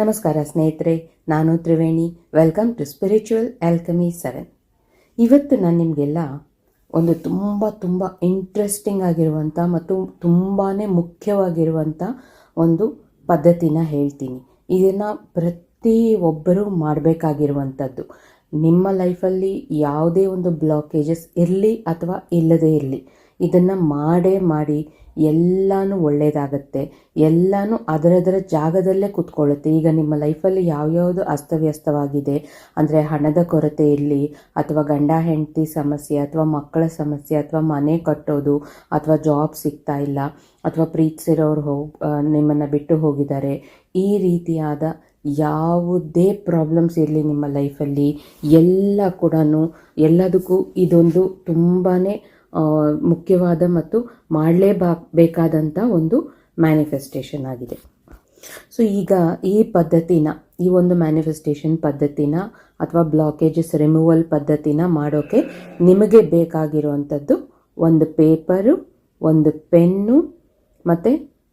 ನಮಸ್ಕಾರ ಸ್ನೇಹಿತರೆ, ನಾನು Triveni. Welcome to spiritual alchemy seven ಇವತ್ತು ನಾನು ನಿಮಗೆಲ್ಲ ಒಂದು ತುಂಬ ತುಂಬ ಇಂಟ್ರೆಸ್ಟಿಂಗ್ ಆಗಿರುವಂಥ ಮತ್ತು ತುಂಬಾ ಮುಖ್ಯವಾಗಿರುವಂಥ ಒಂದು ಪದ್ಧತಿನ ಹೇಳ್ತೀನಿ. ಇದನ್ನು ಪ್ರತಿ ಒಬ್ಬರೂ ಮಾಡಬೇಕಾಗಿರುವಂಥದ್ದು ನಿಮ್ಮ ಲೈಫಲ್ಲಿ ಯಾವುದೇ ಒಂದು ಬ್ಲಾಕೇಜಸ್ ಇರಲಿ ಅಥವಾ ಇಲ್ಲದೇ ಇರಲಿ, ಇದನ್ನು ಮಾಡೇ ಮಾಡಿ ಎಲ್ಲನೂ ಒಳ್ಳೆಯದಾಗತ್ತೆ ಎಲ್ಲನೂ ಅದರದರ ಜಾಗದಲ್ಲೇ ಕೂತ್ಕೊಳ್ಳುತ್ತೆ. ಈಗ ನಿಮ್ಮ ಲೈಫಲ್ಲಿ ಯಾವ್ಯಾವುದು ಅಸ್ತವ್ಯಸ್ತವಾಗಿದೆ? ಅಂದರೆ ಹಣದ ಕೊರತೆ ಇರಲಿ, ಅಥವಾ ಗಂಡ, ಹೆಂಡತಿ ಸಮಸ್ಯೆ, ಅಥವಾ ಮಕ್ಕಳ ಸಮಸ್ಯೆ, ಅಥವಾ ಮನೆ ಕಟ್ಟೋದು, ಅಥವಾ ಜಾಬ್ ಸಿಗ್ತಾ ಇಲ್ಲ, ಅಥವಾ ಪ್ರೀತಿಸಿರೋರು ಹೋಗಿ ನಿಮ್ಮನ್ನು ಬಿಟ್ಟು ಹೋಗಿದ್ದಾರೆ. ಈ ರೀತಿಯಾದ ಯಾವುದೇ ಪ್ರಾಬ್ಲಮ್ಸ್ ಇರಲಿ ನಿಮ್ಮ ಲೈಫಲ್ಲಿ, ಎಲ್ಲ ಕೂಡ ಎಲ್ಲದಕ್ಕೂ ಇದೊಂದು ತುಂಬಾ ಮುಖ್ಯವಾದ ಮತ್ತು ಮಾಡಲೇಬಾ ಬೇಕಾದಂಥ ಒಂದು ಮ್ಯಾನಿಫೆಸ್ಟೇಷನ್ ಆಗಿದೆ. ಸೊ ಈಗ ಈ ಪದ್ಧತಿನ, ಈ ಒಂದು ಮ್ಯಾನಿಫೆಸ್ಟೇಷನ್ ಪದ್ಧತಿನ ಅಥವಾ ಬ್ಲಾಕೇಜಸ್ ರಿಮೂವಲ್ ಪದ್ಧತಿನ ಮಾಡೋಕ್ಕೆ ನಿಮಗೆ ಬೇಕಾಗಿರುವಂಥದ್ದು ಒಂದು ಪೇಪರು ಒಂದು ಪೆನ್ನು ಮತ್ತು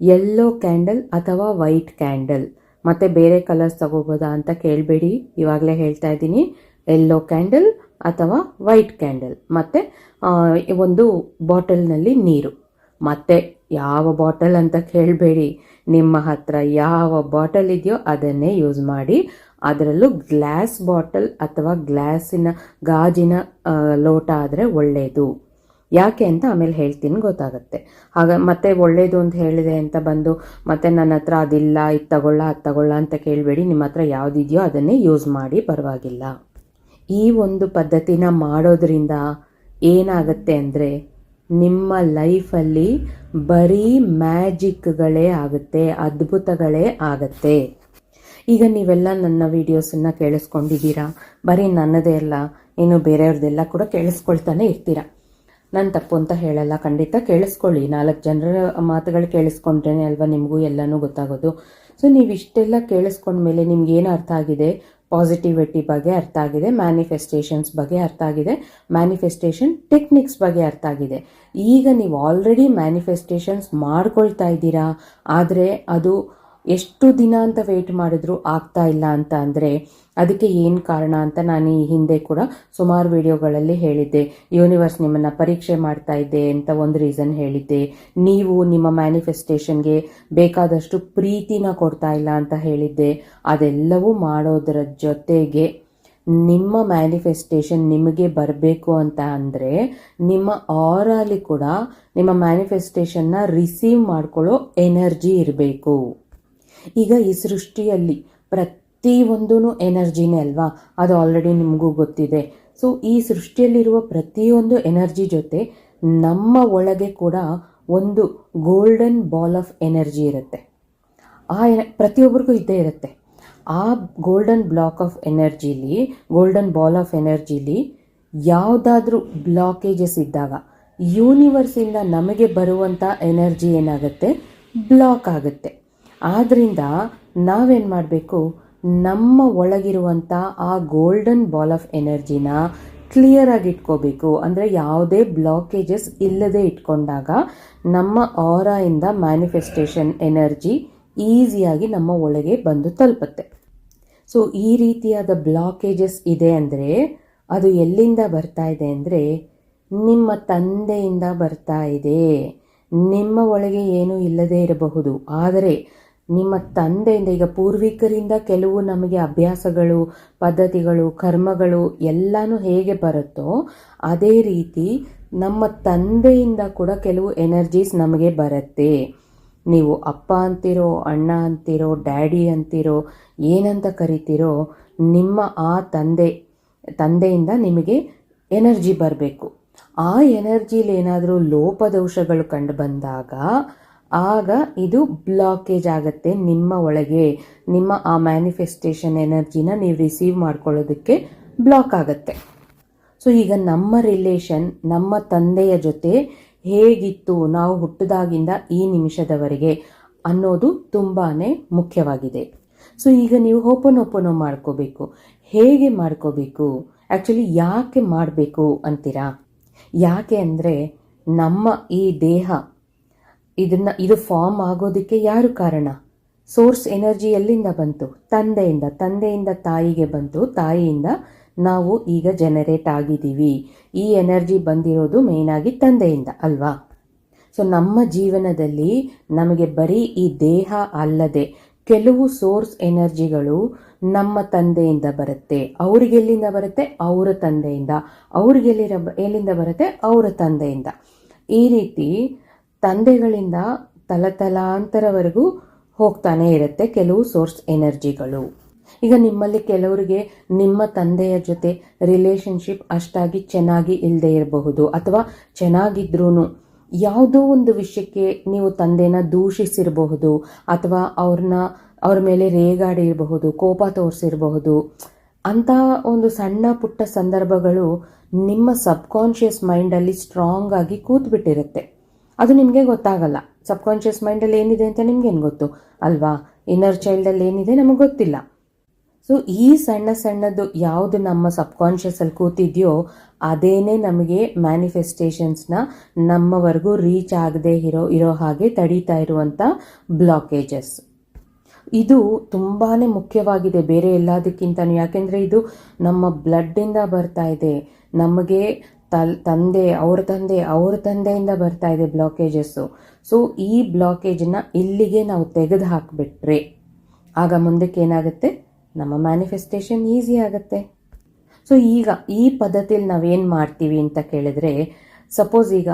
ಯೆಲ್ಲೋ ಕ್ಯಾಂಡಲ್ ಅಥವಾ ವೈಟ್ ಕ್ಯಾಂಡಲ್ ಮತ್ತು ಬೇರೆ ಕಲರ್ಸ್ ತಗೋಬೋದಾ ಅಂತ ಕೇಳಬೇಡಿ. ಇವಾಗಲೇ ಹೇಳ್ತಾ ಇದ್ದೀನಿ. ಯೆಲ್ಲೋ ಕ್ಯಾಂಡಲ್ ಅಥವಾ ವೈಟ್ ಕ್ಯಾಂಡಲ್ ಮತ್ತು ಒಂದು ಬಾಟಲ್ನಲ್ಲಿ ನೀರು. ಮತ್ತೆ, ಯಾವ ಬಾಟಲ್ ಅಂತ ಕೇಳಬೇಡಿ. ನಿಮ್ಮ ಹತ್ರ ಯಾವ ಬಾಟಲ್ ಇದೆಯೋ ಅದನ್ನೇ ಯೂಸ್ ಮಾಡಿ. ಅದರಲ್ಲೂ ಗ್ಲಾಸ್ ಬಾಟಲ್ ಅಥವಾ ಗ್ಲಾಸಿನ ಗಾಜಿನ ಲೋಟ ಆದರೆ ಒಳ್ಳೆಯದು ಯಾಕೆ ಅಂತ ಆಮೇಲೆ ಹೇಳ್ತೀನಿ, ಗೊತ್ತಾಗುತ್ತೆ. ಹಾಗ, ಮತ್ತೆ ಒಳ್ಳೇದು ಅಂತ ಹೇಳಿದೆ ಅಂತ ಬಂದು, ಮತ್ತೆ ನನ್ನ ಹತ್ರ ಅದಿಲ್ಲ, ಇದು ತಗೊಳ್ಳ, ಅದು ತಗೊಳ್ಳ ಅಂತ ಕೇಳಬೇಡಿ. ನಿಮ್ಮ ಹತ್ರ ಯಾವುದಿದೆಯೋ ಅದನ್ನೇ ಯೂಸ್ ಮಾಡಿ, ಪರವಾಗಿಲ್ಲ. ಈ ಒಂದು ಪದ್ಧತಿನ ಮಾಡೋದ್ರಿಂದ ಏನಾಗುತ್ತೆ ಅಂದರೆ ನಿಮ್ಮ ಲೈಫಲ್ಲಿ ಬರೀ ಮ್ಯಾಜಿಕ್ಗಳೇ ಆಗುತ್ತೆ, ಅದ್ಭುತಗಳೇ ಆಗುತ್ತೆ. ಈಗ ನೀವೆಲ್ಲ ನನ್ನ ವೀಡಿಯೋಸನ್ನು ಕೇಳಿಸ್ಕೊಂಡಿದ್ದೀರಾ? ಬರೀ ನನ್ನದೇ ಅಲ್ಲ, ಇನ್ನು ಬೇರೆಯವ್ರದ್ದೆಲ್ಲ ಕೂಡ ಕೇಳಿಸ್ಕೊಳ್ತಾನೆ ಇರ್ತೀರ? ನಾನು ತಪ್ಪು ಅಂತ ಹೇಳಲ್ಲ, ಖಂಡಿತ ಕೇಳಿಸ್ಕೊಳ್ಳಿ. ನಾಲ್ಕು ಜನರ ಮಾತುಗಳು ಕೇಳಿಸ್ಕೊಂಡ್ರೇ ಅಲ್ವಾ ನಿಮಗೂ ಎಲ್ಲನೂ ಗೊತ್ತಾಗೋದು. ಸೊ ನೀವು ಇಷ್ಟೆಲ್ಲ ಕೇಳಿಸ್ಕೊಂಡ್ಮೇಲೆ ನಿಮ್ಗೆ ಏನು ಅರ್ಥ ಆಗಿದೆ? ಪಾಸಿಟಿವಿಟಿ ಬಗ್ಗೆ ಅರ್ಥ ಆಗಿದೆ ಮ್ಯಾನಿಫೆಸ್ಟೇಷನ್ಸ್ ಬಗ್ಗೆ ಅರ್ಥ ಆಗಿದೆ ಮ್ಯಾನಿಫೆಸ್ಟೇಷನ್ ಟೆಕ್ನಿಕ್ಸ್ ಬಗ್ಗೆ ಅರ್ಥ ಆಗಿದೆ. ಈಗ ನೀವು ಆಲ್ರೆಡಿ ಮ್ಯಾನಿಫೆಸ್ಟೇಷನ್ಸ್ ಮಾಡ್ಕೊಳ್ತಾ ಇದ್ದೀರಾ, ಆದರೆ ಅದು ಎಷ್ಟು ದಿನ ಅಂತ ವೆಯ್ಟ್ ಮಾಡಿದ್ರು ಆಗ್ತಾ ಇಲ್ಲ ಅಂತ ಅಂದರೆ ಅದಕ್ಕೆ ಏನು ಕಾರಣ ಅಂತ ನಾನು ಈ ಹಿಂದೆ ಕೂಡ ಸುಮಾರು ವಿಡಿಯೋಗಳಲ್ಲಿ ಹೇಳಿದ್ದೆ. ಯೂನಿವರ್ಸ್ ನಿಮ್ಮನ್ನು ಪರೀಕ್ಷೆ ಮಾಡ್ತಾ ಇದ್ದೆ ಅಂತ ಒಂದು ರೀಸನ್ ಹೇಳಿದ್ದೆ. ನೀವು ನಿಮ್ಮ ಮ್ಯಾನಿಫೆಸ್ಟೇಷನ್ಗೆ ಬೇಕಾದಷ್ಟು ಪ್ರೀತಿನ ಕೊಡ್ತಾ ಇಲ್ಲ ಅಂತ ಹೇಳಿದ್ದೆ. ಅದೆಲ್ಲವೂ ಮಾಡೋದರ ಜೊತೆಗೆ ನಿಮ್ಮ ಮ್ಯಾನಿಫೆಸ್ಟೇಷನ್ ನಿಮಗೆ ಬರಬೇಕು ಅಂತ ಅಂದರೆ ನಿಮ್ಮ ಆರಲ್ಲಿ ಕೂಡ ನಿಮ್ಮ ಮ್ಯಾನಿಫೆಸ್ಟೇಷನ್ನ ರಿಸೀವ್ ಮಾಡ್ಕೊಳ್ಳೋ ಎನರ್ಜಿ ಇರಬೇಕು. ಈಗ ಈ ಸೃಷ್ಟಿಯಲ್ಲಿ ಪ್ರತಿಯೊಂದೂ ಎನರ್ಜಿನೇ ಅಲ್ವಾ? ಅದು ಆಲ್ರೆಡಿ ನಿಮಗೂ ಗೊತ್ತಿದೆ. ಸೊ ಈ ಸೃಷ್ಟಿಯಲ್ಲಿರುವ ಪ್ರತಿಯೊಂದು ಎನರ್ಜಿ ಜೊತೆ ನಮ್ಮ ಒಳಗೆ ಕೂಡ ಒಂದು ಗೋಲ್ಡನ್ ಬಾಲ್ ಆಫ್ ಎನರ್ಜಿ ಇರುತ್ತೆ. ಆ ಪ್ರತಿಯೊಬ್ಬರಿಗೂ ಇದ್ದೇ ಇರುತ್ತೆ. ಆ ಗೋಲ್ಡನ್ ಬ್ಲಾಕ್ ಆಫ್ ಎನರ್ಜಿಲಿ ಗೋಲ್ಡನ್ ಬಾಲ್ ಆಫ್ ಎನರ್ಜಿಲಿ ಯಾವುದಾದ್ರೂ ಬ್ಲಾಕೇಜಸ್ ಇದ್ದಾಗ ಯೂನಿವರ್ಸಿಂದ ನಮಗೆ ಬರುವಂಥ ಎನರ್ಜಿ ಏನಾಗುತ್ತೆ? ಬ್ಲಾಕ್ ಆಗುತ್ತೆ. ಆದ್ದರಿಂದ ನಾವೇನು ಮಾಡಬೇಕು? ನಮ್ಮ ಒಳಗಿರುವಂಥ ಆ ಗೋಲ್ಡನ್ ಬಾಲ್ ಆಫ್ ಎನರ್ಜಿನ ಕ್ಲಿಯರ್ ಆಗಿ ಇಟ್ಕೋಬೇಕು. ಅಂದರೆ ಯಾವುದೇ ಬ್ಲಾಕೇಜಸ್ ಇಲ್ಲದೆ ಇಟ್ಕೊಂಡಾಗ ನಮ್ಮ ಆರಾಯಿಂದ ಮ್ಯಾನಿಫೆಸ್ಟೇಷನ್ ಎನರ್ಜಿ ಈಸಿಯಾಗಿ ನಮ್ಮ ಒಳಗೆ ಬಂದು ತಲುಪುತ್ತೆ. ಸೊ ಈ ರೀತಿಯಾದ ಬ್ಲಾಕೇಜಸ್ ಇದೆ ಅಂದರೆ ಅದು ಎಲ್ಲಿಂದ ಬರ್ತಾ ಇದೆ ಅಂದರೆ ನಿಮ್ಮ ತಂದೆಯಿಂದ ಬರ್ತಾ ಇದೆ. ನಿಮ್ಮ ಒಳಗೆ ಏನೂ ಇಲ್ಲದೇ ಇರಬಹುದು. ಆದರೆ ನಿಮ್ಮ ತಂದೆಯಿಂದ, ಈಗ ಪೂರ್ವಿಕರಿಂದ ಕೆಲವು ನಮಗೆ ಅಭ್ಯಾಸಗಳು, ಪದ್ಧತಿಗಳು, ಕರ್ಮಗಳು ಎಲ್ಲನೂ ಹೇಗೆ ಬರುತ್ತೋ ಅದೇ ರೀತಿ ನಮ್ಮ ತಂದೆಯಿಂದ ಕೂಡ ಕೆಲವು ಎನರ್ಜೀಸ್ ನಮಗೆ ಬರುತ್ತೆ. ನೀವು ಅಪ್ಪ ಅಂತಿರೋ, ಅಣ್ಣ ಅಂತಿರೋ, ಡ್ಯಾಡಿ ಅಂತಿರೋ, ಏನಂತ ಕರಿತೀರೋ, ನಿಮ್ಮ ಆ ತಂದೆ, ತಂದೆಯಿಂದ ನಿಮಗೆ ಎನರ್ಜಿ ಬರಬೇಕು. ಆ ಎನರ್ಜಿಲಿ ಏನಾದರೂ ಲೋಪದೋಷಗಳು ಕಂಡು ಬಂದಾಗ ಆಗ ಇದು ಬ್ಲಾಕೇಜ್ ಆಗುತ್ತೆ ನಿಮ್ಮ ಒಳಗೆ. ನಿಮ್ಮ ಆ ಮ್ಯಾನಿಫೆಸ್ಟೇಷನ್ ಎನರ್ಜಿನ ನೀವು ರಿಸೀವ್ ಮಾಡ್ಕೊಳ್ಳೋದಕ್ಕೆ ಬ್ಲಾಕ್ ಆಗುತ್ತೆ. ಸೊ ಈಗ ನಮ್ಮ ರಿಲೇಷನ್ ನಮ್ಮ ತಂದೆಯ ಜೊತೆ ಹೇಗಿತ್ತು, ನಾವು ಹುಟ್ಟಿದಾಗಿಂದ ಈ ನಿಮಿಷದವರೆಗೆ ಅನ್ನೋದು ತುಂಬಾ ಮುಖ್ಯವಾಗಿದೆ. ಸೊ ಈಗ ನೀವು ಓಪನ್ ಓಪನ್ ಮಾಡ್ಕೋಬೇಕು. ಹೇಗೆ ಮಾಡ್ಕೋಬೇಕು? ಆ್ಯಕ್ಚುಲಿ ಯಾಕೆ ಮಾಡಬೇಕು ಅಂತೀರಾ? ಯಾಕೆ ಅಂದರೆ ನಮ್ಮ ಈ ದೇಹ ಇದನ್ನ, ಇದು ಫಾರ್ಮ್ ಆಗೋದಕ್ಕೆ ಯಾರು ಕಾರಣ? ಸೋರ್ಸ್ ಎನರ್ಜಿ ಎಲ್ಲಿಂದ ಬಂತು? ತಂದೆಯಿಂದ ತಂದೆಯಿಂದ ತಾಯಿಗೆ ಬಂತು. ತಾಯಿಯಿಂದ ನಾವು ಈಗ ಜನರೇಟ್ ಆಗಿದ್ದೀವಿ. ಈ ಎನರ್ಜಿ ಬಂದಿರೋದು ಮೇಯ್ನಾಗಿ ತಂದೆಯಿಂದ, ಅಲ್ವಾ? ಸೊ ನಮ್ಮ ಜೀವನದಲ್ಲಿ ನಮಗೆ ಬರೀ ಈ ದೇಹ ಅಲ್ಲದೆ ಕೆಲವು ಸೋರ್ಸ್ ಎನರ್ಜಿಗಳು ನಮ್ಮ ತಂದೆಯಿಂದ ಬರುತ್ತೆ. ಅವ್ರಿಗೆ ಎಲ್ಲಿಂದ ಬರುತ್ತೆ? ಅವರ ತಂದೆಯಿಂದ. ಅವ್ರಿಗೆ ಎಲ್ಲಿರ, ಎಲ್ಲಿಂದ ಬರುತ್ತೆ? ಅವರ ತಂದೆಯಿಂದ. ಈ ರೀತಿ ತಂದೆಗಳಿಂದ ತಲತಲಾಂತರವರೆಗೂ ಹೋಗ್ತಾನೆ ಇರುತ್ತೆ ಕೆಲವು ಸೋರ್ಸ್ ಎನರ್ಜಿಗಳು. ಈಗ ನಿಮ್ಮಲ್ಲಿ ಕೆಲವರಿಗೆ ನಿಮ್ಮ ತಂದೆಯ ಜೊತೆ ರಿಲೇಶನ್ಶಿಪ್ ಅಷ್ಟಾಗಿ ಚೆನ್ನಾಗಿ ಇಲ್ಲದೆ ಇರಬಹುದು ಅಥವಾ ಚೆನ್ನಾಗಿದ್ರೂ ಯಾವುದೋ ಒಂದು ವಿಷಯಕ್ಕೆ ನೀವು ತಂದೆನ ದೂಷಿಸಿರಬಹುದು ಅಥವಾ ಅವ್ರನ್ನ ಅವ್ರ ಮೇಲೆ ರೇಗಾಡಿ ಇರಬಹುದು, ಕೋಪ ತೋರಿಸಿರಬಹುದು ಅಂತ ಒಂದು ಸಣ್ಣ ಪುಟ್ಟ ಸಂದರ್ಭಗಳು ನಿಮ್ಮ ಸಬ್ಕಾನ್ಷಿಯಸ್ ಮೈಂಡಲ್ಲಿ ಸ್ಟ್ರಾಂಗ್ ಆಗಿ ಕೂತ್ಬಿಟ್ಟಿರುತ್ತೆ. ಅದು ನಿಮಗೆ ಗೊತ್ತಾಗಲ್ಲ. ಸಬ್ಕಾನ್ಷಿಯಸ್ ಮೈಂಡಲ್ಲಿ ಏನಿದೆ ಅಂತ ನಿಮ್ಗೇನು ಗೊತ್ತು? ಅಲ್ವಾ? ಇನ್ನರ್ ಚೈಲ್ಡಲ್ಲಿ ಏನಿದೆ ನಮಗೆ ಗೊತ್ತಿಲ್ಲ. ಸೊ ಈ ಸಣ್ಣ ಸಣ್ಣದು ಯಾವುದು ನಮ್ಮ ಸಬ್ಕಾನ್ಷಿಯಸಲ್ಲಿ ಕೂತಿದೆಯೋ, ಅದೇನೇ ನಮಗೆ ಮ್ಯಾನಿಫೆಸ್ಟೇಷನ್ಸ್ನ ನಮ್ಮವರೆಗೂ ರೀಚ್ ಆಗದೆ ಇರೋ ಇರೋ ಹಾಗೆ ತಡೀತಾ ಇರುವಂಥ ಬ್ಲಾಕೇಜಸ್ ಇದು ತುಂಬಾ ಮುಖ್ಯವಾಗಿದೆ ಬೇರೆ ಎಲ್ಲದಕ್ಕಿಂತ ಯಾಕೆಂದರೆ ಇದು ನಮ್ಮ ಬ್ಲಡ್ಡಿಂದ ಬರ್ತಾ ಇದೆ. ನಮಗೆ ತಲ್, ತಂದೆ, ಅವ್ರ ತಂದೆ, ಅವ್ರ ತಂದೆಯಿಂದ ಬರ್ತಾ ಇದೆ ಬ್ಲಾಕೇಜಸ್ಸು ಸೊ ಈ ಬ್ಲಾಕೇಜನ್ನ ಇಲ್ಲಿಗೆ ನಾವು ತೆಗೆದು ಹಾಕಿಬಿಟ್ರೆ, ಆಗ ಮುಂದಕ್ಕೆ ಏನಾಗುತ್ತೆ? ನಮ್ಮ ಮ್ಯಾನಿಫೆಸ್ಟೇಷನ್ ಈಸಿ ಆಗುತ್ತೆ. ಸೊ ಈಗ ಈ ಪದ್ಧತಿಯಲ್ಲಿ ನಾವೇನು ಮಾಡ್ತೀವಿ ಅಂತ ಕೇಳಿದ್ರೆ ಸಪೋಸ್ ಈಗ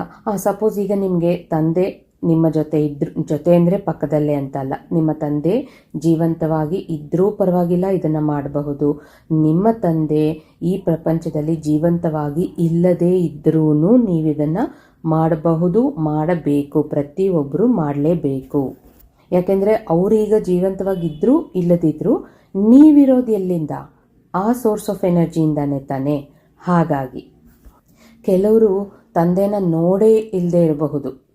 ಸಪೋಸ್ ಈಗ ನಿಮಗೆ ತಂದೆ ನಿಮ್ಮ ಜೊತೆ ಇದ್ರು, ಜೊತೆ ಅಂದರೆ ಪಕ್ಕದಲ್ಲೇ ಅಂತಲ್ಲ. ನಿಮ್ಮ ತಂದೆ ಜೀವಂತವಾಗಿ ಇದ್ರೂ ಪರವಾಗಿಲ್ಲ, ಇದನ್ನು ಮಾಡಬಹುದು. ನಿಮ್ಮ ತಂದೆ ಈ ಪ್ರಪಂಚದಲ್ಲಿ ಜೀವಂತವಾಗಿ ಇಲ್ಲದೇ ಇದ್ರೂ ನೀವು ಇದನ್ನು ಮಾಡಬಹುದು, ಮಾಡಬೇಕು ಪ್ರತಿಯೊಬ್ಬರು ಮಾಡಲೇಬೇಕು. ಯಾಕೆಂದರೆ ಅವರೀಗ ಜೀವಂತವಾಗಿದ್ದರೂ ಇಲ್ಲದಿದ್ದರೂ ನೀವಿರೋದು ಎಲ್ಲಿಂದ? ಆ ಸೋರ್ಸ್ ಆಫ್ ಎನರ್ಜಿಯಿಂದಾನೆ ತಾನೆ. ಹಾಗಾಗಿ, ಕೆಲವರು ತಂದೆನ ನೋಡೇ ಇಲ್ಲದೆ ಇರಬಹುದು.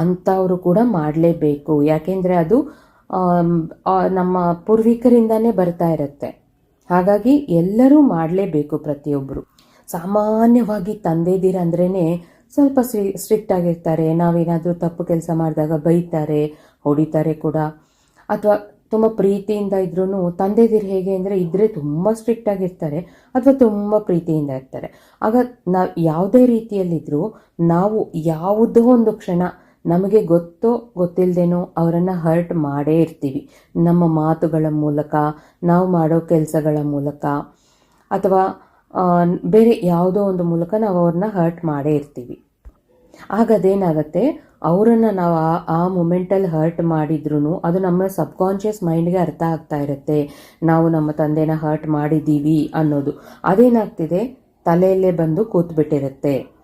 ಅಂಥವರು ಕೂಡ ಮಾಡಲೇಬೇಕು. ಯಾಕೆಂದರೆ ಅದು ನಮ್ಮ ಪೂರ್ವಿಕರಿಂದನೇ ಬರ್ತಾ ಇರುತ್ತೆ. ಹಾಗಾಗಿ ಎಲ್ಲರೂ ಮಾಡಲೇಬೇಕು ಪ್ರತಿಯೊಬ್ಬರು ಸಾಮಾನ್ಯವಾಗಿ ತಂದೆದಿರ ಅಂದ್ರೇ ಸ್ವಲ್ಪ ಸ್ಟ್ರಿ, ಸ್ಟ್ರಿಕ್ಟ್ ಆಗಿರ್ತಾರೆ. ನಾವೇನಾದರೂ ತಪ್ಪು ಕೆಲಸ ಮಾಡಿದಾಗ ಬೈತಾರೆ, ಹೊಡಿತಾರೆ ಕೂಡ. ಅಥವಾ ತುಂಬ ಪ್ರೀತಿಯಿಂದ ಇದ್ರೂ ತಂದೆದಿರು ಹೇಗೆ ಅಂದರೆ ಇದ್ದರೆ ತುಂಬ ಸ್ಟ್ರಿಕ್ಟ್ ಆಗಿರ್ತಾರೆ, ಅಥವಾ ತುಂಬ ಪ್ರೀತಿಯಿಂದ ಇರ್ತಾರೆ. ಆಗ ನಾವು ಯಾವುದೇ ರೀತಿಯಲ್ಲಿದ್ದರೂ ನಾವು ಯಾವುದೋ ಒಂದು ಕ್ಷಣ ನಮಗೆ ಗೊತ್ತೋ ಗೊತ್ತಿಲ್ಲದೇನೋ ಅವರನ್ನು ಹರ್ಟ್ ಮಾಡೇ ಇರ್ತೀವಿ. ನಮ್ಮ ಮಾತುಗಳ ಮೂಲಕ, ನಾವು ಮಾಡೋ ಕೆಲಸಗಳ ಮೂಲಕ, ಅಥವಾ ಬೇರೆ ಯಾವುದೋ ಒಂದು ಮೂಲಕ ನಾವು ಅವ್ರನ್ನ ಹರ್ಟ್ ಮಾಡೇ ಇರ್ತೀವಿ. ಆಗ ಅದೇನಾಗುತ್ತೆ, ಅವರನ್ನು ನಾವು ಆ ಆ ಮೂಮೆಂಟಲ್ಲಿ ಹರ್ಟ್ ಮಾಡಿದ್ರು ಅದು ನಮ್ಮ ಸಬ್ಕಾನ್ಷಿಯಸ್ ಮೈಂಡ್ಗೆ ಅರ್ಥ ಆಗ್ತಾ ಇರುತ್ತೆ. ನಾವು ನಮ್ಮ ತಂದೆನ ಹರ್ಟ್ ಮಾಡಿದ್ದೀವಿ ಅನ್ನೋದು. ಅದೇನಾಗ್ತಿದೆ, ತಲೆಯಲ್ಲೇ ಬಂದು ಕೂತ್ಬಿಟ್ಟಿರುತ್ತೆ.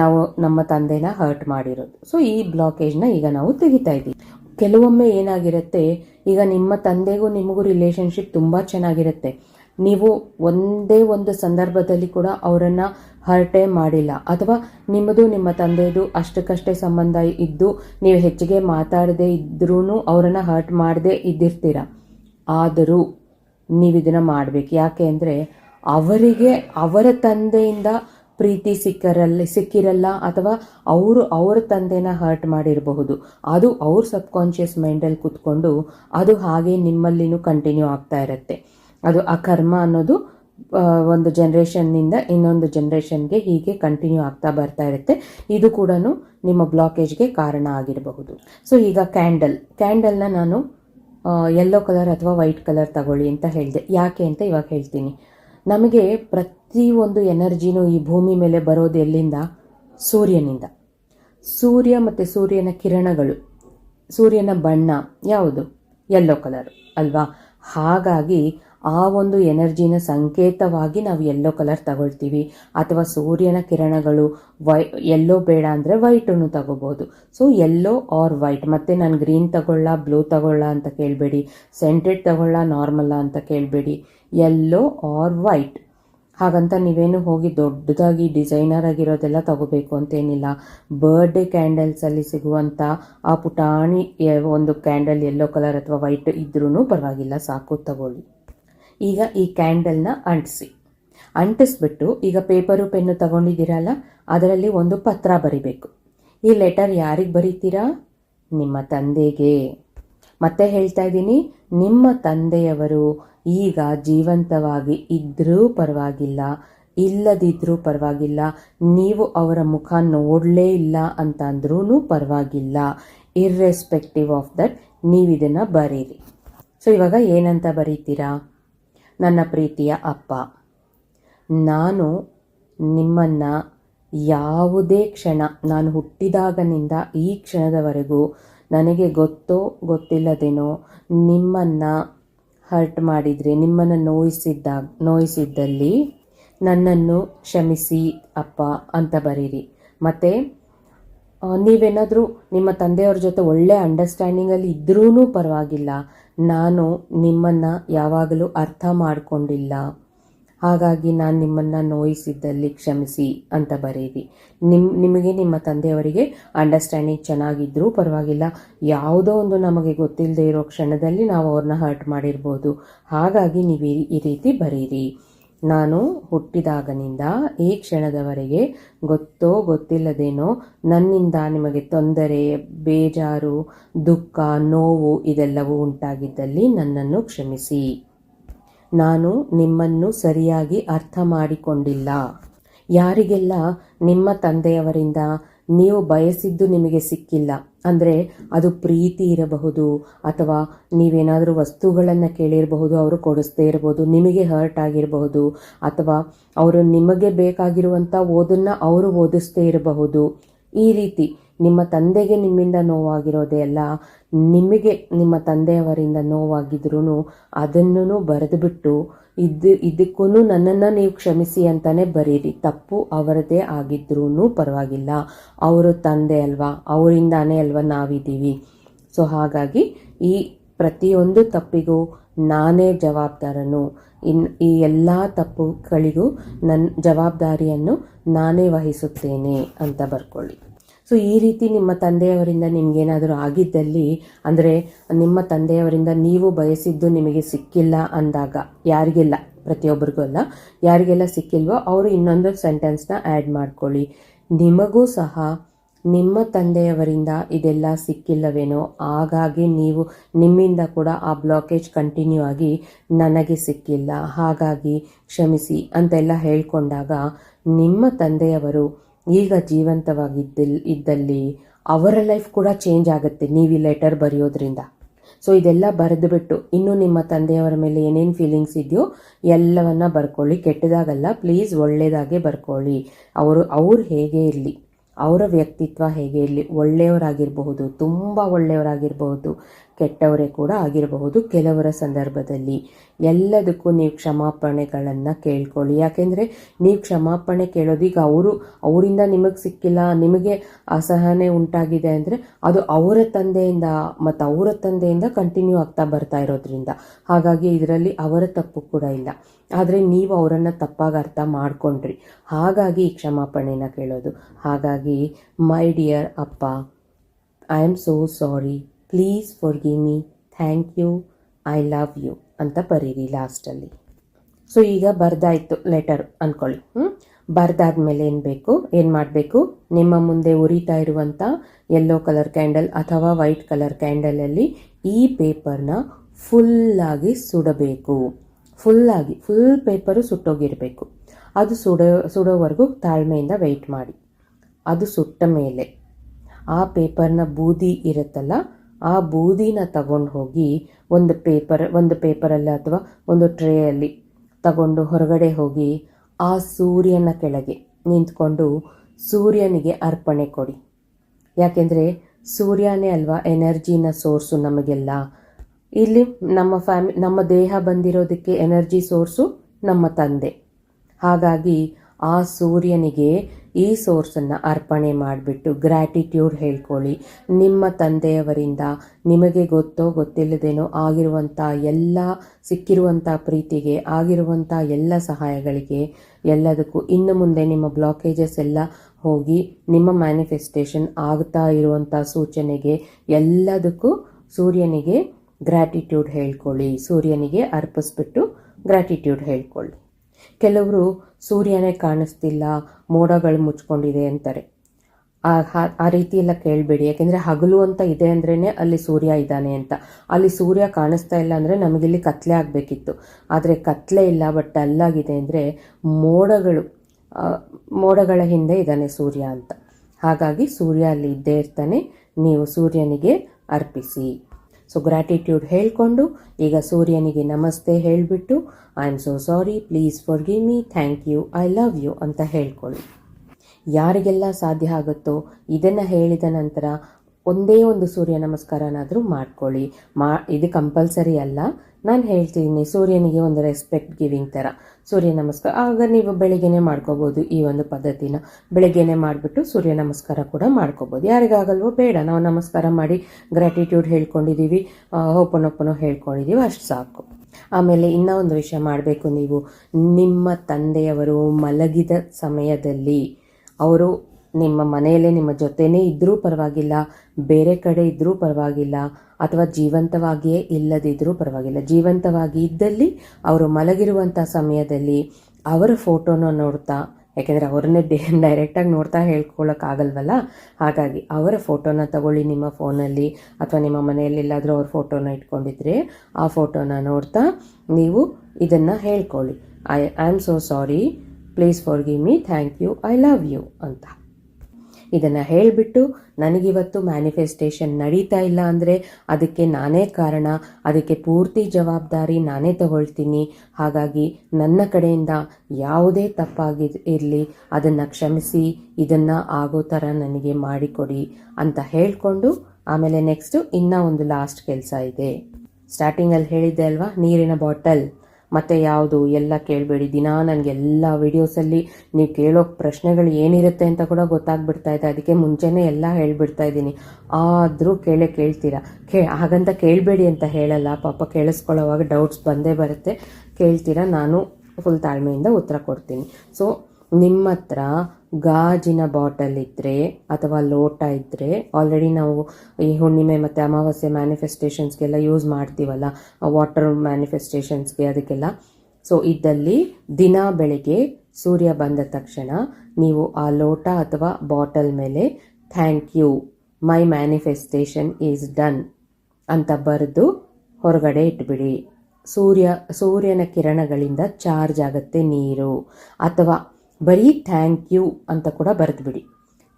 ನಾವು ನಮ್ಮ ತಂದೆನ ಹರ್ಟ್ ಮಾಡಿರೋದು. ಸೊ ಈ ಬ್ಲಾಕೇಜ್ನ ಈಗ ನಾವು ತೆಗಿತಾ ಇದ್ದೀವಿ. ಕೆಲವೊಮ್ಮೆ ಏನಾಗಿರುತ್ತೆ, ಈಗ ನಿಮ್ಮ ತಂದೆಗೂ ನಿಮಗೂ ರಿಲೇಶನ್ಶಿಪ್ ತುಂಬ ಚೆನ್ನಾಗಿರುತ್ತೆ. ನೀವು ಒಂದೇ ಒಂದು ಸಂದರ್ಭದಲ್ಲಿ ಕೂಡ ಅವರನ್ನು ಹರ್ಟೇ ಮಾಡಿಲ್ಲ. ಅಥವಾ ನಿಮ್ಮದು ನಿಮ್ಮ ತಂದೆಯದು ಅಷ್ಟಕ್ಕಷ್ಟೇ ಸಂಬಂಧ ಇದ್ದು ನೀವು ಹೆಚ್ಚಿಗೆ ಮಾತಾಡದೆ ಇದ್ರೂ ಅವರನ್ನು ಹರ್ಟ್ ಮಾಡದೆ ಇದ್ದಿರ್ತೀರ? ಆದರೂ ನೀವು ಇದನ್ನು ಮಾಡಬೇಕು. ಯಾಕೆ ಅಂದರೆ ಅವರಿಗೆ, ಅವರ ತಂದೆಯಿಂದ ಪ್ರೀತಿ ಸಿಕ್ಕರಲ್ಲಿ ಸಿಕ್ಕಿರಲ್ಲ ಅಥವಾ ಅವರು ಅವ್ರ ತಂದೆನ ಹರ್ಟ್ ಮಾಡಿರಬಹುದು. ಅದು ಅವ್ರ ಸಬ್ಕಾನ್ಷಿಯಸ್ ಮೈಂಡಲ್ಲಿ ಕೂತ್ಕೊಂಡು ಅದು ಹಾಗೆ ನಿಮ್ಮಲ್ಲಿನೂ ಕಂಟಿನ್ಯೂ ಆಗ್ತಾ ಇರುತ್ತೆ. ಅದು ಆ ಕರ್ಮ ಅನ್ನೋದು ಒಂದು ಜನ್ರೇಷನ್ನಿಂದ ಇನ್ನೊಂದು ಜನ್ರೇಷನ್ಗೆ ಹೀಗೆ ಕಂಟಿನ್ಯೂ ಆಗ್ತಾ ಬರ್ತಾ ಇರುತ್ತೆ. ಇದು ಕೂಡ ನಿಮ್ಮ ಬ್ಲಾಕೇಜ್ಗೆ ಕಾರಣ ಆಗಿರಬಹುದು. ಸೊ ಈಗ ಕ್ಯಾಂಡಲ್ ಕ್ಯಾಂಡಲ್ನ ನಾನು ಯೆಲ್ಲೋ ಕಲರ್ ಅಥವಾ ವೈಟ್ ಕಲರ್ ತಗೊಳ್ಳಿ ಅಂತ ಹೇಳಿದೆ. ಯಾಕೆ ಅಂತ ಇವಾಗ ಹೇಳ್ತೀನಿ. ನಮಗೆ ಪ್ರತಿಯೊಂದು ಎನರ್ಜಿನೂ ಈ ಭೂಮಿ ಮೇಲೆ ಬರೋದು ಎಲ್ಲಿಂದ? ಸೂರ್ಯನಿಂದ. ಸೂರ್ಯ ಮತ್ತು ಸೂರ್ಯನ ಕಿರಣಗಳು, ಸೂರ್ಯನ ಬಣ್ಣ ಯಾವುದು? ಯೆಲ್ಲೋ ಕಲರ್ ಅಲ್ವಾ? ಹಾಗಾಗಿ ಆ ಒಂದು ಎನರ್ಜಿನ ಸಂಕೇತವಾಗಿ ನಾವು ಯೆಲ್ಲೋ ಕಲರ್ ತಗೊಳ್ತೀವಿ. ಅಥವಾ ಸೂರ್ಯನ ಕಿರಣಗಳು ವೈ ಯೆಲ್ಲೋ ಬೇಡ ಅಂದರೆ ವೈಟನ್ನು ತಗೋಬೋದು. ಸೊ ಯೆಲ್ಲೋ ಆರ್ ವೈಟ್ ಮತ್ತು ನಾನು ಗ್ರೀನ್ ತಗೊಳ್ಳ ಬ್ಲೂ ತಗೊಳ್ಳ ಅಂತ ಕೇಳಬೇಡಿ. ಸೆಂಟೆಡ್ ತಗೊಳ್ಳ ನಾರ್ಮಲ್ಲ ಅಂತ ಕೇಳಬೇಡಿ. ಯೆಲ್ಲೋ ಆರ್ ವೈಟ್ ಹಾಗಂತ ನೀವೇನು ಹೋಗಿ ದೊಡ್ಡದಾಗಿ ಡಿಸೈನರ್ ಆಗಿರೋದೆಲ್ಲ ತಗೋಬೇಕು ಅಂತೇನಿಲ್ಲ. ಬರ್ಡೇ ಕ್ಯಾಂಡಲ್ಸಲ್ಲಿ ಸಿಗುವಂಥ ಆ ಪುಟಾಣಿ ಒಂದು ಕ್ಯಾಂಡಲ್ ಯೆಲ್ಲೋ ಕಲರ್ ಅಥವಾ ವೈಟ್ ಇದ್ರೂ ಪರವಾಗಿಲ್ಲ, ಸಾಕು ತಗೊಳ್ಳಿ. ಈಗ ಈ ಕ್ಯಾಂಡಲ್ನ ಅಂಟಿಸಿ. ಅಂಟಿಸ್ಬಿಟ್ಟು ಈಗ ಪೇಪರು ಪೆನ್ನು ತಗೊಂಡಿದ್ದೀರಲ್ಲ, ಅದರಲ್ಲಿ ಒಂದು ಪತ್ರ ಬರಿಬೇಕು. ಈ ಲೆಟರ್ ಯಾರಿಗೆ ಬರೀತೀರಾ? ನಿಮ್ಮ ತಂದೆಗೆ. ಮತ್ತೆ ಹೇಳ್ತಾ ಇದ್ದೀನಿ, ನಿಮ್ಮ ತಂದೆಯವರು ಈಗ ಜೀವಂತವಾಗಿ ಇದ್ರೂ ಪರವಾಗಿಲ್ಲ, ಇಲ್ಲದಿದ್ರೂ ಪರವಾಗಿಲ್ಲ, ನೀವು ಅವರ ಮುಖ ನೋಡಲೇ ಇಲ್ಲ ಅಂತ ಅಂದ್ರೂ ಪರವಾಗಿಲ್ಲ. ಇರ್ರೆಸ್ಪೆಕ್ಟಿವ್ ಆಫ್ ದಟ್ ನೀವು ಇದನ್ನು ಬರೀರಿ. ಸೊ ಇವಾಗ ಏನಂತ ಬರೀತೀರಾ? ನನ್ನ ಪ್ರೀತಿಯ ಅಪ್ಪ, ನಾನು ನಿಮ್ಮನ್ನು ಯಾವುದೇ ಕ್ಷಣ, ನಾನು ಹುಟ್ಟಿದಾಗನಿಂದ ಈ ಕ್ಷಣದವರೆಗೂ ನನಗೆ ಗೊತ್ತೋ ಗೊತ್ತಿಲ್ಲದೇನೋ ನಿಮ್ಮನ್ನು ಹರ್ಟ್ ಮಾಡಿದರೆ, ನಿಮ್ಮನ್ನು ನೋಯಿಸಿದ್ದಾಗ ನೋಯಿಸಿದ್ದಲ್ಲಿ ನನ್ನನ್ನು ಕ್ಷಮಿಸಿ ಅಪ್ಪ ಅಂತ ಬರೀರಿ. ಮತ್ತು ನೀವೇನಾದರೂ ನಿಮ್ಮ ತಂದೆಯವ್ರ ಜೊತೆ ಒಳ್ಳೆ ಅಂಡರ್ಸ್ಟ್ಯಾಂಡಿಂಗಲ್ಲಿ ಇದ್ರೂ ಪರವಾಗಿಲ್ಲ. ನಾನು ನಿಮ್ಮನ್ನು ಯಾವಾಗಲೂ ಅರ್ಥ ಮಾಡಿಕೊಂಡಿಲ್ಲ. ಹಾಗಾಗಿ ನಾನು ನಿಮ್ಮನ್ನು ನೋಯಿಸಿದ್ದಲ್ಲಿ ಕ್ಷಮಿಸಿ ಅಂತ ಬರೀರಿ ನಿಮ್ಮ ನಿಮಗೆ ನಿಮ್ಮ ತಂದೆಯವರಿಗೆ ಅಂಡರ್ಸ್ಟ್ಯಾಂಡಿಂಗ್ ಚೆನ್ನಾಗಿದ್ದರೂ ಪರವಾಗಿಲ್ಲ. ಯಾವುದೋ ಒಂದು ನಮಗೆ ಗೊತ್ತಿಲ್ಲದೆ ಇರೋ ಕ್ಷಣದಲ್ಲಿ ನಾವು ಅವ್ರನ್ನ ಹರ್ಟ್ ಮಾಡಿರ್ಬೋದು. ಹಾಗಾಗಿ ನೀವು ಈ ರೀತಿ ಬರೀರಿ ನಾನು ಹುಟ್ಟಿದಾಗನಿಂದ ಈ ಕ್ಷಣದವರೆಗೆ ಗೊತ್ತೋ ಗೊತ್ತಿಲ್ಲದೇನೋ ನನ್ನಿಂದ ನಿಮಗೆ ತೊಂದರೆ, ಬೇಜಾರು, ದುಃಖ, ನೋವು ಇದೆಲ್ಲವೂ ಉಂಟಾಗಿದ್ದಲ್ಲಿ ನನ್ನನ್ನು ಕ್ಷಮಿಸಿ. ನಾನು ನಿಮ್ಮನ್ನು ಸರಿಯಾಗಿ ಅರ್ಥ ಮಾಡಿಕೊಂಡಿಲ್ಲ ಯಾರಿಗೆಲ್ಲ ನಿಮ್ಮ ತಂದೆಯವರಿಂದ ನೀವು ಬಯಸಿದ್ದು ನಿಮಗೆ ಸಿಕ್ಕಿಲ್ಲ, ಅಂದರೆ ಅದು ಪ್ರೀತಿ ಇರಬಹುದು, ಅಥವಾ ನೀವೇನಾದರೂ ವಸ್ತುಗಳನ್ನು ಕೇಳಿರಬಹುದು, ಅವರು ಕೊಡಿಸ್ದೇ ಇರಬಹುದು ನಿಮಗೆ ಹರ್ಟ್ ಆಗಿರಬಹುದು, ಅಥವಾ ಅವರು ನಿಮಗೆ ಬೇಕಾಗಿರುವಂಥ ಓದನ್ನು ಅವರು ಓದಿಸ್ದೇ ಇರಬಹುದು, ಈ ರೀತಿ ನಿಮ್ಮ ತಂದೆಗೆ ನಿಮ್ಮಿಂದ ನೋವಾಗಿರೋದೇ ಅಲ್ಲ, ನಿಮಗೆ ನಿಮ್ಮ ತಂದೆಯವರಿಂದ ನೋವಾಗಿದ್ರೂ ಅದನ್ನು ಬರೆದುಬಿಟ್ಟು ಇದು ಇದಕ್ಕೂ ನನ್ನನ್ನು ನೀವು ಕ್ಷಮಿಸಿ ಅಂತಲೇ ಬರೀರಿ. ತಪ್ಪು ಅವರದೇ ಆಗಿದ್ರೂ ಪರವಾಗಿಲ್ಲ. ಅವರು ತಂದೆ ಅಲ್ವಾ? ಅವರಿಂದಾನೇ ಅಲ್ವಾ ನಾವಿದ್ದೀವಿ? ಸೊ ಹಾಗಾಗಿ ಈ ಪ್ರತಿಯೊಂದು ತಪ್ಪಿಗೂ ನಾನೇ ಜವಾಬ್ದಾರನು. ಇನ್, ಈ ಎಲ್ಲ ತಪ್ಪುಗಳಿಗೂ ನನ್ನ ಜವಾಬ್ದಾರಿಯನ್ನು ನಾನೇ ವಹಿಸುತ್ತೇನೆ ಅಂತ ಬರ್ಕೊಳ್ಳಿ. ಸೊ ಈ ರೀತಿ ನಿಮ್ಮ ತಂದೆಯವರಿಂದ ನಿಮಗೇನಾದರೂ ಆಗಿದ್ದಲ್ಲಿ, ಅಂದರೆ ನಿಮ್ಮ ತಂದೆಯವರಿಂದ ನೀವು ಬಯಸಿದ್ದು ನಿಮಗೆ ಸಿಕ್ಕಿಲ್ಲ ಅಂದಾಗ, ಯಾರಿಗೆಲ್ಲ? ಪ್ರತಿಯೊಬ್ಬರಿಗೂ ಅಲ್ಲ. ಯಾರಿಗೆಲ್ಲ ಸಿಕ್ಕಿಲ್ವೋ ಅವರು ಇನ್ನೊಂದು ಸೆಂಟೆನ್ಸ್ನ ಆ್ಯಡ್ ಮಾಡ್ಕೊಳ್ಳಿ. ನಿಮಗೂ ಸಹ ನಿಮ್ಮ ತಂದೆಯವರಿಂದ ಇದೆಲ್ಲ ಸಿಕ್ಕಿಲ್ಲವೇನೋ, ಹಾಗಾಗಿ ನೀವು ನಿಮ್ಮಿಂದ ಕೂಡ ಆ ಬ್ಲಾಕೇಜ್ ಕಂಟಿನ್ಯೂ ಆಗಿ ನನಗೆ ಸಿಕ್ಕಿಲ್ಲ, ಹಾಗಾಗಿ ಕ್ಷಮಿಸಿ ಅಂತೆಲ್ಲ ಹೇಳ್ಕೊಂಡಾಗ ನಿಮ್ಮ ತಂದೆಯವರು ಈಗ ಜೀವಂತವಾಗಿದ್ದಲ್ಲಿ ಇದ್ದಲ್ಲಿ ಅವರ ಲೈಫ್ ಕೂಡ ಚೇಂಜ್ ಆಗುತ್ತೆ, ನೀವು ಈ ಲೆಟರ್ ಬರೆಯೋದ್ರಿಂದ. ಸೊ ಇದೆಲ್ಲ ಬರೆದು ಬಿಟ್ಟು ಇನ್ನೂ ನಿಮ್ಮ ತಂದೆಯವರ ಮೇಲೆ ಏನೇನು ಫೀಲಿಂಗ್ಸ್ ಇದೆಯೋ, ಎಲ್ಲವನ್ನ ಬರ್ಕೊಳ್ಳಿ. ಕೆಟ್ಟದಾಗಲ್ಲ ಪ್ಲೀಸ್ ಒಳ್ಳೆಯದಾಗೆ ಬರ್ಕೊಳ್ಳಿ. ಅವರು, ಅವ್ರು ಹೇಗೆ ಇರಲಿ? ಅವರ ವ್ಯಕ್ತಿತ್ವ ಹೇಗೆ ಇರಲಿ? ಒಳ್ಳೆಯವರಾಗಿರಬಹುದು, ತುಂಬ ಒಳ್ಳೆಯವರಾಗಿರಬಹುದು. ಕೆಟ್ಟವರೇ ಕೂಡ ಆಗಿರಬಹುದು ಕೆಲವರ ಸಂದರ್ಭದಲ್ಲಿ. ಎಲ್ಲದಕ್ಕೂ ನೀವು ಕ್ಷಮಾಪಣೆಗಳನ್ನು ಕೇಳ್ಕೊಳ್ಳಿ. ಯಾಕೆಂದರೆ ನೀವು ಕ್ಷಮಾಪಣೆ ಕೇಳೋದೀಗ ಅವರು, ಅವರಿಂದ ನಿಮಗೆ ಸಿಕ್ಕಿಲ್ಲ, ನಿಮಗೆ ಅಸಹನೆ ಉಂಟಾಗಿದೆ ಅಂದರೆ ಅದು ಅವರ ತಂದೆಯಿಂದ ಮತ್ತು ಅವರ ತಂದೆಯಿಂದ ಕಂಟಿನ್ಯೂ ಆಗ್ತಾ ಬರ್ತಾ ಇರೋದ್ರಿಂದ. ಹಾಗಾಗಿ ಇದರಲ್ಲಿ ಅವರ ತಪ್ಪು ಕೂಡ ಇಲ್ಲ. ಆದರೆ ನೀವು ಅವರನ್ನು ತಪ್ಪಾಗಿ ಅರ್ಥ ಮಾಡ್ಕೊಂಡ್ರಿ. ಹಾಗಾಗಿ ಈ ಕ್ಷಮಾಪಣೆನ ಕೇಳೋದು. ಹಾಗಾಗಿ ಮೈ ಡಿಯರ್ ಅಪ್ಪ I am so sorry please forgive me thank you I love you ಅಂತ ಬರೀರಿ ಲಾಸ್ಟಲ್ಲಿ ಸೊ ಈಗ ಬರ್ದಾಯ್ತು ಲೆಟರ್ ಅಂದ್ಕೊಳ್ಳಿ ಹ್ಞೂ ಬರ್ದಾದ್ಮೇಲೆ ಏನು ಬೇಕು? ಏನು ಮಾಡಬೇಕು? ನಿಮ್ಮ ಮುಂದೆ ಉರಿತಾ ಇರುವಂಥ ಯೆಲ್ಲೋ ಕಲರ್ ಕ್ಯಾಂಡಲ್ ಅಥವಾ ವೈಟ್ ಕಲರ್ ಕ್ಯಾಂಡಲಲ್ಲಿ ಈ ಪೇಪರ್ನ ಫುಲ್ಲಾಗಿ ಸುಡಬೇಕು. ಫುಲ್ಲಾಗಿ ಫುಲ್ ಪೇಪರು ಸುಟ್ಟೋಗಿರಬೇಕು. ಅದು ಸುಡೋ, ಸುಡೋವರೆಗೂ ತಾಳ್ಮೆಯಿಂದ ವೆಯ್ಟ್ ಮಾಡಿ. ಅದು ಸುಟ್ಟ ಮೇಲೆ. ಆ ಪೇಪರ್ನ ಬೂದಿ ಇರುತ್ತಲ್ಲ ಆ ಬೂದಿನ ತಗೊಂಡು ಹೋಗಿ ಒಂದು ಪೇಪರ್, ಒಂದು ಪೇಪರಲ್ಲಿ ಅಥವಾ ಒಂದು ಟ್ರೇಯಲ್ಲಿ ತಗೊಂಡು ಹೊರಗಡೆ ಹೋಗಿ ಆ ಸೂರ್ಯನ ಕೆಳಗೆ ನಿಂತ್ಕೊಂಡು ಸೂರ್ಯನಿಗೆ ಅರ್ಪಣೆ ಕೊಡಿ. ಯಾಕೆಂದರೆ ಸೂರ್ಯನೇ ಅಲ್ವಾ ಎನರ್ಜಿನ ಸೋರ್ಸು ನಮಗೆಲ್ಲ. ಇಲ್ಲಿ ನಮ್ಮ ಫ್ಯಾಮಿ, ನಮ್ಮ ದೇಹ ಬಂದಿರೋದಕ್ಕೆ ಎನರ್ಜಿ ಸೋರ್ಸು ನಮ್ಮ ತಂದೆ. ಹಾಗಾಗಿ ಆ ಸೂರ್ಯನಿಗೆ ಈ ಸೋರ್ಸನ್ನು ಅರ್ಪಣೆ ಮಾಡಿಬಿಟ್ಟು ಗ್ರ್ಯಾಟಿಟ್ಯೂಡ್ ಹೇಳ್ಕೊಳ್ಳಿ. ನಿಮ್ಮ ತಂದೆಯವರಿಂದ ನಿಮಗೆ ಗೊತ್ತೋ ಗೊತ್ತಿಲ್ಲದೇನೋ ಆಗಿರುವಂಥ ಎಲ್ಲ, ಸಿಕ್ಕಿರುವಂಥ ಪ್ರೀತಿಗೆ, ಆಗಿರುವಂಥ ಎಲ್ಲ ಸಹಾಯಗಳಿಗೆ ಎಲ್ಲದಕ್ಕೂ ಇನ್ನು ಮುಂದೆ ನಿಮ್ಮ ಬ್ಲಾಕೇಜಸ್ ಎಲ್ಲ ಹೋಗಿ ನಿಮ್ಮ ಮ್ಯಾನಿಫೆಸ್ಟೇಷನ್ ಆಗ್ತಾ ಇರುವಂಥ ಸೂಚನೆಗೆ ಎಲ್ಲದಕ್ಕೂ ಸೂರ್ಯನಿಗೆ ಗ್ರ್ಯಾಟಿಟ್ಯೂಡ್ ಹೇಳ್ಕೊಳ್ಳಿ. ಸೂರ್ಯನಿಗೆ ಅರ್ಪಿಸ್ಬಿಟ್ಟು ಗ್ರ್ಯಾಟಿಟ್ಯೂಡ್ ಹೇಳ್ಕೊಳ್ಳಿ. ಕೆಲವರು ಸೂರ್ಯನೇ ಕಾಣಿಸ್ತಿಲ್ಲ, ಮೋಡಗಳು ಮುಚ್ಕೊಂಡಿದೆ ಅಂತಾರೆ. ಆ ರೀತಿ ಎಲ್ಲ ಕೇಳಬೇಡಿ. ಯಾಕೆಂದರೆ ಹಗಲು ಅಂತ ಇದೆ ಅಂದ್ರೇ ಅಲ್ಲಿ ಸೂರ್ಯ ಇದ್ದಾನೆ ಅಂತ. ಅಲ್ಲಿ ಸೂರ್ಯ ಕಾಣಿಸ್ತಾ ಇಲ್ಲ ಅಂದರೆ ನಮಗಿಲ್ಲಿ ಕತ್ಲೆ ಆಗಬೇಕಿತ್ತು. ಆದರೆ ಕತ್ಲೆ ಇಲ್ಲ, ಬಟ್ ಅಲ್ಲಾಗಿದೆ ಅಂದರೆ ಮೋಡಗಳು ಮೋಡಗಳ ಹಿಂದೆ ಇದ್ದಾನೆ ಸೂರ್ಯ ಅಂತ. ಹಾಗಾಗಿ ಸೂರ್ಯ ಅಲ್ಲಿ ಇದ್ದೇ ಇರ್ತಾನೆ. ನೀವು ಸೂರ್ಯನಿಗೆ ಅರ್ಪಿಸಿ. ಸೊ ಗ್ರ್ಯಾಟಿಟ್ಯೂಡ್ ಹೇಳಿಕೊಂಡು, ಈಗ ಸೂರ್ಯನಿಗೆ ನಮಸ್ತೆ ಹೇಳಿಬಿಟ್ಟು I am so sorry please forgive me thank you I love you ಅಂತ ಹೇಳ್ಕೊಳ್ಳಿ. ಯಾರಿಗೆಲ್ಲ ಸಾಧ್ಯ ಆಗುತ್ತೋ, ಇದನ್ನು ಹೇಳಿದ ನಂತರ ಒಂದೇ ಒಂದು ಸೂರ್ಯ ನಮಸ್ಕಾರನಾದರೂ ಮಾಡ್ಕೊಳ್ಳಿ. ಮಾ, ಇದು ಕಂಪಲ್ಸರಿ ಅಲ್ಲ. ನಾನು ಹೇಳ್ತೀನಿ, ಸೂರ್ಯನಿಗೆ ಒಂದು ರೆಸ್ಪೆಕ್ಟ್ ಗಿವಿಂಗ್ ಥರ ಸೂರ್ಯ ನಮಸ್ಕಾರ, ಆಗ ನೀವು ಬೆಳಿಗ್ಗೆನೆ ಮಾಡ್ಕೋಬೋದು ಈ ಒಂದು ಪದ್ಧತಿನ. ಬೆಳಿಗ್ಗೆನೆ ಮಾಡಿಬಿಟ್ಟು ಸೂರ್ಯ ನಮಸ್ಕಾರ ಕೂಡ ಮಾಡ್ಕೋಬೋದು. ಯಾರಿಗಾಗಲ್ವೋ ಬೇಡ, ನಾವು ನಮಸ್ಕಾರ ಮಾಡಿ ಗ್ರ್ಯಾಟಿಟ್ಯೂಡ್ ಹೇಳ್ಕೊಂಡಿದ್ದೀವಿ ಹೋಪನೊಪ್ಪನೋ ಹೇಳ್ಕೊಂಡಿದ್ದೀವಿ ಅಷ್ಟು ಸಾಕು. ಆಮೇಲೆ ಇನ್ನೂ ಒಂದು ವಿಷಯ ಮಾಡಬೇಕು ನೀವು. ನಿಮ್ಮ ತಂದೆಯವರು ಮಲಗಿದ ಸಮಯದಲ್ಲಿ ಅವರು ನಿಮ್ಮ ಮನೆಯಲ್ಲೇ ನಿಮ್ಮ ಜೊತೆನೇ ಇದ್ದರೂ ಪರವಾಗಿಲ್ಲ, ಬೇರೆ ಕಡೆ ಇದ್ದರೂ ಪರವಾಗಿಲ್ಲ, ಅಥವಾ ಜೀವಂತವಾಗಿಯೇ ಇಲ್ಲದಿದ್ದರೂ ಪರವಾಗಿಲ್ಲ. ಜೀವಂತವಾಗಿ ಇದ್ದಲ್ಲಿ ಅವರು ಮಲಗಿರುವಂಥ ಸಮಯದಲ್ಲಿ ಅವರ ಫೋಟೋನ ನೋಡ್ತಾ, ಯಾಕೆಂದರೆ ಅವ್ರನ್ನೇ ಡೈರೆಕ್ಟಾಗಿ ನೋಡ್ತಾ ಹೇಳ್ಕೊಳ್ಳೋಕ್ಕಾಗಲ್ವಲ್ಲ ಹಾಗಾಗಿ ಅವರ ಫೋಟೋನ ತಗೊಳ್ಳಿ ನಿಮ್ಮ ಫೋನಲ್ಲಿ, ಅಥವಾ ನಿಮ್ಮ ಮನೆಯಲ್ಲಿ ಎಲ್ಲಾದರೂ ಅವ್ರ ಫೋಟೋನ ಇಟ್ಕೊಂಡಿದ್ರೆ ಆ ಫೋಟೋನ ನೋಡ್ತಾ ನೀವು ಇದನ್ನು ಹೇಳ್ಕೊಳ್ಳಿ. I I am so sorry please forgive me thank you I love you ಅಂತ. ಇದನ್ನು ಹೇಳಿಬಿಟ್ಟು ನನಗಿವತ್ತು ಮ್ಯಾನಿಫೆಸ್ಟೇಷನ್ ನಡೀತಾ ಇಲ್ಲ ಅಂದರೆ ಅದಕ್ಕೆ ನಾನೇ ಕಾರಣ, ಅದಕ್ಕೆ ಪೂರ್ತಿ ಜವಾಬ್ದಾರಿ ನಾನೇ ತಗೊಳ್ತೀನಿ. ಹಾಗಾಗಿ ನನ್ನ ಕಡೆಯಿಂದ ಯಾವುದೇ ತಪ್ಪಾಗಿ ಇರಲಿ ಅದನ್ನು ಕ್ಷಮಿಸಿ, ಇದನ್ನು ಆಗೋ ಥರ ನನಗೆ ಮಾಡಿಕೊಡಿ ಅಂತ ಹೇಳಿಕೊಂಡು ಆಮೇಲೆ ನೆಕ್ಸ್ಟು ಇನ್ನೂ ಒಂದು ಲಾಸ್ಟ್ ಕೆಲಸ ಇದೆ. ಸ್ಟಾರ್ಟಿಂಗಲ್ಲಿ ಹೇಳಿದ್ದೆ ಅಲ್ವಾ? ನೀರಿನ ಬಾಟಲ್ ಮತ್ತು ಯಾವುದು ಎಲ್ಲ ಕೇಳಬೇಡಿ. ದಿನಾ ನನಗೆ ಎಲ್ಲ ವಿಡಿಯೋಸಲ್ಲಿ ನೀವು ಕೇಳೋ ಪ್ರಶ್ನೆಗಳು ಏನಿರುತ್ತೆ ಅಂತ ಕೂಡ ಗೊತ್ತಾಗ್ಬಿಡ್ತಾ ಇದೆ. ಅದಕ್ಕೆ ಮುಂಚೆನೇ ಎಲ್ಲ ಹೇಳ್ಬಿಡ್ತಾ ಇದ್ದೀನಿ. ಆದರೂ ಕೇಳೇ ಕೇಳ್ತೀರಾ? ಕೇ, ಹಾಗಂತ ಕೇಳಬೇಡಿ ಅಂತ ಹೇಳಲ್ಲ. ಪಾಪ ಕೇಳಿಸ್ಕೊಳ್ಳೋವಾಗ ಡೌಟ್ಸ್ ಬಂದೇ ಬರುತ್ತೆ. ಕೇಳ್ತೀರಾ? ನಾನು ಫುಲ್ ತಾಳ್ಮೆಯಿಂದ ಉತ್ತರ ಕೊಡ್ತೀನಿ. ಸೊ ನಿಮ್ಮ ಹತ್ರ ಗಾಜಿನ ಬಾಟಲ್ ಇದ್ದರೆ ಅಥವಾ ಲೋಟ ಇದ್ದರೆ ಆಲ್ರೆಡಿ ನಾವು ಈ ಹುಣ್ಣಿಮೆ ಮತ್ತು ಅಮಾವಾಸ್ಯೆ ಮ್ಯಾನಿಫೆಸ್ಟೇಷನ್ಸ್ಗೆಲ್ಲ ಯೂಸ್ ಮಾಡ್ತೀವಲ್ಲ ವಾಟರ್ ಮ್ಯಾನಿಫೆಸ್ಟೇಷನ್ಸ್ಗೆ ಅದಕ್ಕೆಲ್ಲ. ಸೊ ಇದ್ದಲ್ಲಿ ದಿನ ಬೆಳಿಗ್ಗೆ ಸೂರ್ಯ ಬಂದ ತಕ್ಷಣ ನೀವು ಆ ಲೋಟ ಅಥವಾ ಬಾಟಲ್ ಮೇಲೆ thank you my manifestation is done ಅಂತ ಬರೆದು ಹೊರಗಡೆ ಇಟ್ಬಿಡಿ. ಸೂರ್ಯ, ಸೂರ್ಯನ ಕಿರಣಗಳಿಂದ ಚಾರ್ಜ್ ಆಗುತ್ತೆ ನೀರು. ಅಥವಾ ಬರೀ ಥ್ಯಾಂಕ್ ಯು ಅಂತ ಕೂಡ ಬರೆದುಬಿಡಿ.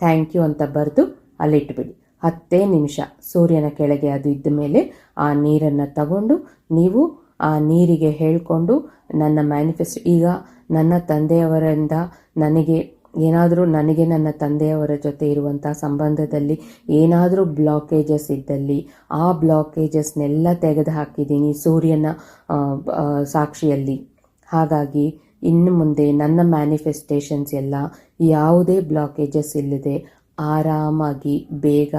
ಥ್ಯಾಂಕ್ ಯು ಅಂತ ಬರೆದು ಅಲ್ಲಿಟ್ಬಿಡಿ. ಹತ್ತೇ ನಿಮಿಷ ಸೂರ್ಯನ ಕೆಳಗೆ ಅದು ಇದ್ದ ಮೇಲೆ ಆ ನೀರನ್ನು ತಗೊಂಡು ನೀವು ಆ ನೀರಿಗೆ ಹೇಳಿಕೊಂಡು ನನ್ನ ಮ್ಯಾನಿಫೆಸ್ಟ್ ಈಗ ನನ್ನ ತಂದೆಯವರಿಂದ ನನಗೆ ಏನಾದರೂ ನನಗೆ ನನ್ನ ತಂದೆಯವರ ಜೊತೆ ಇರುವಂಥ ಸಂಬಂಧದಲ್ಲಿ ಏನಾದರೂ ಬ್ಲಾಕೇಜಸ್ ಇದ್ದಲ್ಲಿ ಆ ಬ್ಲಾಕೇಜಸ್ನೆಲ್ಲ ತೆಗೆದು ಹಾಕಿದ್ದೀನಿ ಸೂರ್ಯನ ಸಾಕ್ಷಿಯಲ್ಲಿ. ಹಾಗಾಗಿ ಇನ್ನು ಮುಂದೆ ನನ್ನ ಮ್ಯಾನಿಫೆಸ್ಟೇಷನ್ಸ್ ಎಲ್ಲ ಯಾವುದೇ ಬ್ಲಾಕೇಜಸ್ ಇಲ್ಲದೆ ಆರಾಮಾಗಿ ಬೇಗ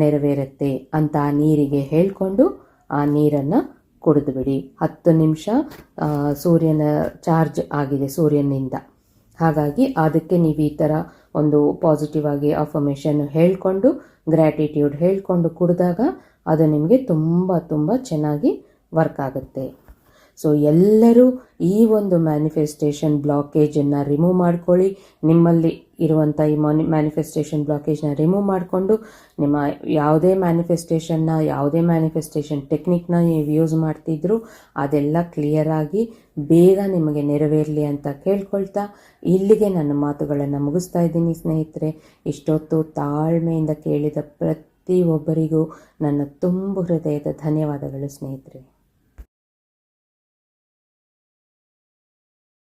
ನೆರವೇರುತ್ತೆ ಅಂತ ನೀರಿಗೆ ಹೇಳಿಕೊಂಡು ಆ ನೀರನ್ನು ಕುಡಿದುಬಿಡಿ. ಹತ್ತು ನಿಮಿಷ ಸೂರ್ಯನ ಚಾರ್ಜ್ ಆಗಿದೆ ಸೂರ್ಯನಿಂದ. ಹಾಗಾಗಿ ಅದಕ್ಕೆ ನೀವು ಈ ಥರ ಒಂದು ಪಾಸಿಟಿವ್ ಆಗಿ ಅಫರ್ಮೇಷನ್ ಹೇಳಿಕೊಂಡು ಗ್ರ್ಯಾಟಿಟ್ಯೂಡ್ ಹೇಳಿಕೊಂಡು ಕುಡಿದಾಗ ಅದು ನಿಮಗೆ ತುಂಬ ತುಂಬ ಚೆನ್ನಾಗಿ ವರ್ಕ್ ಆಗುತ್ತೆ. ಸೊ ಎಲ್ಲರೂ ಈ ಒಂದು ಮ್ಯಾನಿಫೆಸ್ಟೇಷನ್ ಬ್ಲಾಕೇಜನ್ನು ರಿಮೂವ್ ಮಾಡ್ಕೊಳ್ಳಿ. ನಿಮ್ಮಲ್ಲಿ ಇರುವಂಥ ಈ ಮಾನಿ ಮ್ಯಾನಿಫೆಸ್ಟೇಷನ್ ಬ್ಲಾಕೇಜ್ನ ರಿಮೂವ್ ಮಾಡಿಕೊಂಡು ನಿಮ್ಮ ಯಾವುದೇ ಮ್ಯಾನಿಫೆಸ್ಟೇಷನ್ನ ಯಾವುದೇ ಮ್ಯಾನಿಫೆಸ್ಟೇಷನ್ ಟೆಕ್ನಿಕ್ನ ನೀವು ಯೂಸ್ ಮಾಡ್ತಿದ್ರು, ಅದೆಲ್ಲ ಕ್ಲಿಯರಾಗಿ ಬೇಗ ನಿಮಗೆ ನೆರವೇರಲಿ ಅಂತ ಕೇಳ್ಕೊಳ್ತಾ ಇಲ್ಲಿಗೆ ನನ್ನ ಮಾತುಗಳನ್ನು ಮುಗಿಸ್ತಾ ಇದ್ದೀನಿ ಸ್ನೇಹಿತರೆ. ಇಷ್ಟೊತ್ತು ತಾಳ್ಮೆಯಿಂದ ಕೇಳಿದ ಪ್ರತಿಯೊಬ್ಬರಿಗೂ ನನ್ನ ತುಂಬು ಹೃದಯದ ಧನ್ಯವಾದಗಳು ಸ್ನೇಹಿತರೆ.